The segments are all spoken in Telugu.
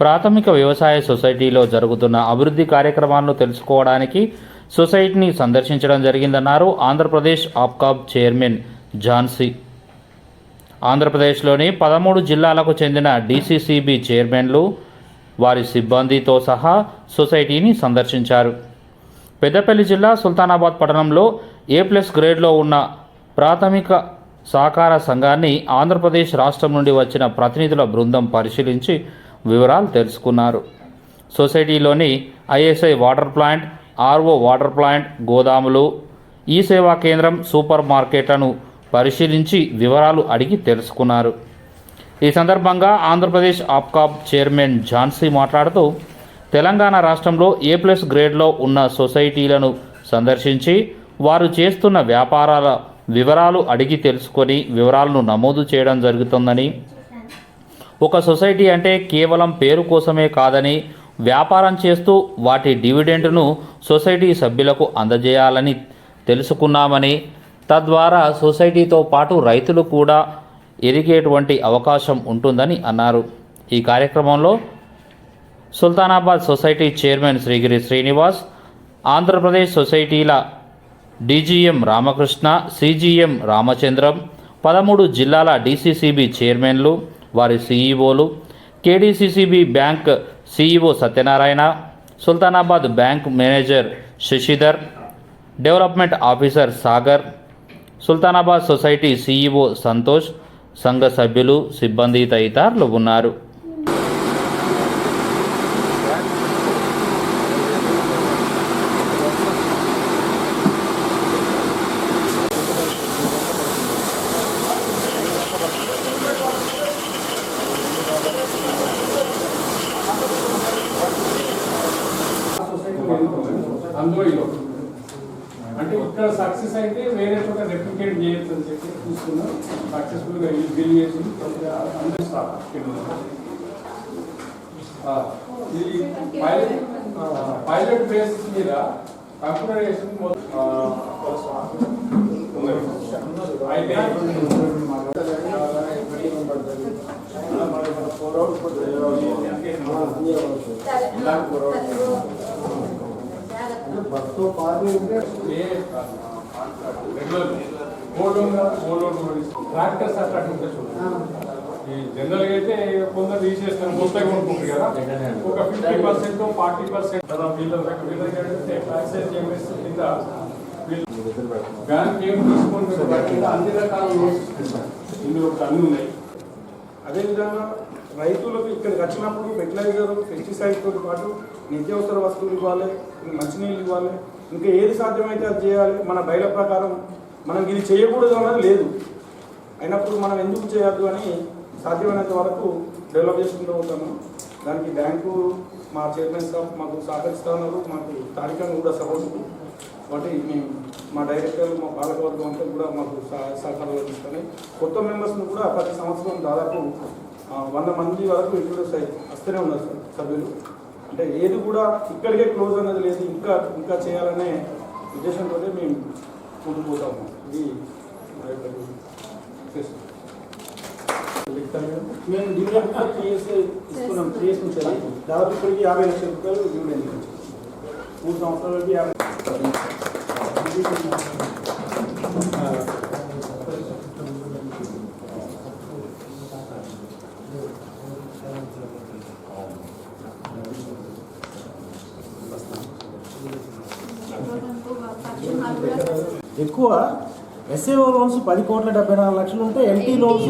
ప్రాథమిక వ్యవసాయ సొసైటీలో జరుగుతున్న అభివృద్ధి కార్యక్రమాలను తెలుసుకోవడానికి సొసైటీని సందర్శించడం జరిగిందన్నారు ఆంధ్రప్రదేశ్ ఆప్కాబ్ చైర్మన్ ఝాన్సీ. ఆంధ్రప్రదేశ్లోని పదమూడు జిల్లాలకు చెందిన డీసీసీబీ చైర్మన్లు వారి సిబ్బందితో సహా సొసైటీని సందర్శించారు. పెద్దపల్లి జిల్లా సుల్తానాబాద్ పట్టణంలో ఏ ప్లస్ గ్రేడ్లో ఉన్న ప్రాథమిక సహకార సంఘాన్ని ఆంధ్రప్రదేశ్ రాష్ట్రం నుండి వచ్చిన ప్రతినిధుల బృందం పరిశీలించి వివరాలు తెలుసుకున్నారు. సొసైటీలోని ISI water plant RO water plant గోదాములు ఈ సేవా కేంద్రం సూపర్ మార్కెట్లను పరిశీలించి వివరాలు అడిగి తెలుసుకున్నారు. ఈ సందర్భంగా ఆంధ్రప్రదేశ్ ఆప్కాబ్ చైర్మన్ ఝాన్సీ మాట్లాడుతూ తెలంగాణ రాష్ట్రంలో ఏ ప్లస్ గ్రేడ్లో ఉన్న సొసైటీలను సందర్శించి వారు చేస్తున్న వ్యాపారాల వివరాలు అడిగి తెలుసుకొని వివరాలను నమోదు చేయడం జరుగుతుందని ఒక సొసైటీ అంటే కేవలం పేరు కోసమే కాదని వ్యాపారం చేస్తూ వాటి డివిడెండ్ను సొసైటీ సభ్యులకు అందజేయాలని తెలుసుకున్నామని తద్వారా సొసైటీతో పాటు రైతులు కూడా ఎరిగేటువంటి అవకాశం ఉంటుందని అన్నారు. ఈ కార్యక్రమంలో సుల్తానాబాద్ సొసైటీ చైర్మన్ శ్రీగిరి శ్రీనివాస్ ఆంధ్రప్రదేశ్ సొసైటీల డీజీఎం రామకృష్ణ సిజిఎం రామచంద్రం పదమూడు జిల్లాల డీసీసీబీ చైర్మన్లు వారి సీఈఓలు KDCCB bank CEO Satyanarayana Sultanabad bank manager Sasidhar development officer Sagar Sultanabad society CEO Santosh సంఘ సభ్యులు సిబ్బంది తదితరులు ఉన్నారు. ఒకటి. అంటే ఇక్కడ సక్సెస్ అయితే వేరే చోట రెప్లికేట్ చేయొచ్చు అని చెప్పి చూసుకున్నాం సక్సెస్ఫుల్గా ఇది బిల్ చేసి అందరూ స్టాప్ ఇది పైలట్ పైలట్ బేసిస్ మీద కంప్యూటరైజేషన్ అయితే ట్రాక్టర్స్ అట్లా ఉంటాయి. చూడండి ఈ జనరల్గా అయితే కొందరు తీసేస్తారు. మొత్తం కొనుక్కుంటారు కదా. ఒక ఫిఫ్టీ పర్సెంట్ ఫార్టీ పర్సెంట్ వీళ్ళకి కింద బ్యాంక్ ఏం తీసుకుంటారు అన్ని రకాల లోన్స్. ఇందులో అన్ని ఉన్నాయి. అదేవిధంగా రైతులకు ఇక్కడికి వచ్చినప్పుడు ఫెర్టిలైజర్ పెస్టిసైడ్తో పాటు నిత్యావసర వస్తువులు ఇవ్వాలి మంచినీళ్ళు ఇవ్వాలి ఇంకా ఏది సాధ్యమైతే అది చేయాలి మన బయల ప్రకారం మనం ఇది చేయకూడదు అన్నది లేదు. అయినప్పుడు మనం ఎందుకు చేయొద్దు అని సాధ్యమైనంత వరకు డెవలప్ చేసుకుంటూ ఉంటాము. దానికి బ్యాంకు మా చైర్మన్ స్టాఫ్ మాకు సహకరిస్తూ ఉన్నారు మాకు స్థానికంగా కూడా సపోర్ట్ కాబట్టి మేము మా డైరెక్టర్ మా పాలకవర్గం అంతా కూడా మాకు సహ- సహకారాలు తీసుకొని కొత్త మెంబర్స్ని కూడా ప్రతి సంవత్సరం దాదాపు వంద మంది వరకు ఇంట్రొడ్యూస్ అయ్యి వస్తూనే ఉన్నారు సార్ సభ్యులు. అంటే ఏది కూడా ఇక్కడికే క్లోజ్ అనేది లేదు ఇంకా ఇంకా చేయాలనే ఉద్దేశంతో మేము ముందుకు పోతాము ఇది మేము డివిడెండ్ టీఎస్ ఇస్తున్నాం నుంచి దాదాపు ఇప్పటికి యాభై లక్షల రూపాయలు మూడు సంవత్సరాలకి యాభై ఎక్కువ ఎస్ఏఓ లోన్స్ పది కోట్ల డెబ్బై నాలుగు లక్షలు ఉంటే ఎల్టీ లోన్స్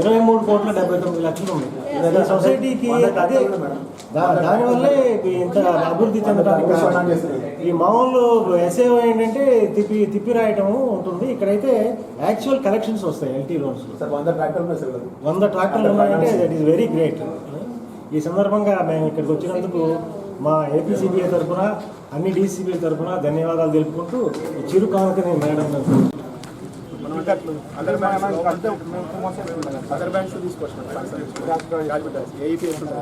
ఇరవై మూడు కోట్ల డెబ్బై తొమ్మిది లక్షలు ఉన్నాయి. సొసైటీకి అదే దానివల్లే ఇంత అభివృద్ధి చెందడానికి కారణం. ఈ మామూలు ఎస్ఏఓ ఏంటంటే తిప్పి తిప్పి రాయటం ఉంటుంది. ఇక్కడైతే యాక్చువల్ కలెక్షన్స్ వస్తాయి ఎల్టీ లోన్స్ సార్ వంద ట్రాక్టర్ ఉన్నాయి సార్ వీళ్ళకి. వంద ట్రాక్టర్లు ఉన్నాయంటే దట్ ఈస్ వెరీ గ్రేట్ ఈ సందర్భంగా మేము ఇక్కడికి వచ్చినందుకు మా ఏపీసీబీఏ తరఫున అన్ని డీసీబీ తరఫున ధన్యవాదాలు తెలుపుకుంటూ ఈ చిరు కానుకని మేడం అదర్ బ్యాంక్స్ అంతే బ్యాంక్స్ తీసుకొచ్చినాం ఏఈపీ అంత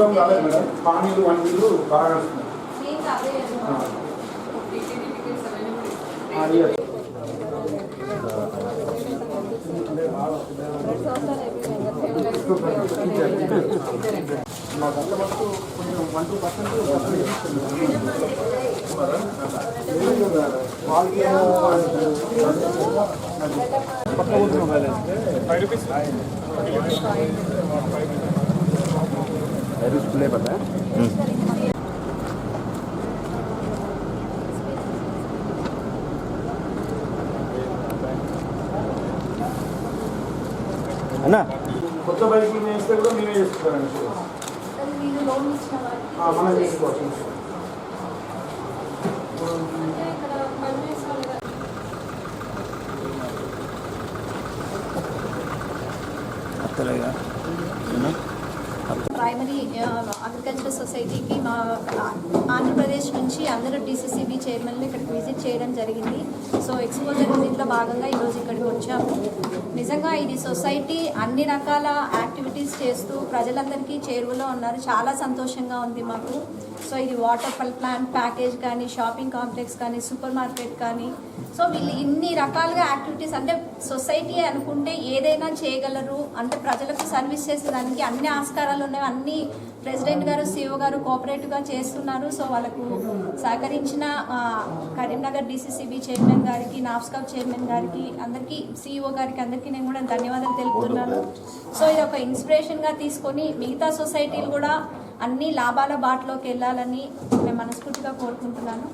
దూరం కాలేదు మేడం పానీలు వన్నీలు బాగా వస్తున్నాయి మీకు అదే ఆ. ఆ, ఇయ్యండి. మా గంట మటుకు కొంచెం వన్ టూ పర్సెంట్ వాళ్ళకి పక్క ఊరుకున్నాం ఫైవ్ రూపీస్ అన్నా కొత్త బైకులు వేస్తే కూడా మేమే చేస్తున్నారండి అది మీరు లోన్ ఇచ్చిన వారికి ఆ, మనం చేసుకోవచ్చు అంటే ఇక్కడ పనిచేస్తారు కదా. ప్రైమరీ అగ్రికల్చర్ సొసైటీకి మా ఆంధ్రప్రదేశ్ నుంచి అందరూ డిసిసిబి చైర్మన్లు ఇక్కడికి విజిట్ చేయడం జరిగింది. సో ఎక్స్పోజర్ విజిట్లో భాగంగా ఈరోజు ఇక్కడికి వచ్చాము. నిజంగా ఇది సొసైటీ అన్ని రకాల యాక్టివిటీస్ చేస్తూ ప్రజలందరికీ చేరువలో ఉన్నారు. చాలా సంతోషంగా ఉంది మాకు. సో ఇది వాటర్ ప్లాంట్ ప్యాకేజ్ కానీ షాపింగ్ కాంప్లెక్స్ కానీ సూపర్ మార్కెట్ కానీ. సో వీళ్ళు ఇన్ని రకాలుగా యాక్టివిటీస్ అంటే సొసైటీ అనుకుంటే ఏదైనా చేయగలరు. అంటే ప్రజలకు సర్వీస్ చేసేదానికి అన్ని ఆస్కారాలు ఉన్నాయి. అన్ని ప్రెసిడెంట్ గారు సిఓ గారు కోఆపరేటివ్గా చేస్తున్నారు. సో వాళ్ళకు సహకరించిన కరీంనగర్ డిసిసిబి చైర్మన్ గారికి నాఫ్స్కాప్ చైర్మన్ గారికి అందరికీ సిఇఓ గారికి అందరికీ నేను కూడా ధన్యవాదాలు తెలుపుతున్నాను. సో ఇది ఒక ఇన్స్పిరేషన్గా తీసుకొని మిగతా సొసైటీలు కూడా అన్ని లాభాల బాటలోకి వెళ్ళాలని నేను మనస్ఫూర్తిగా కోరుకుంటున్నాను.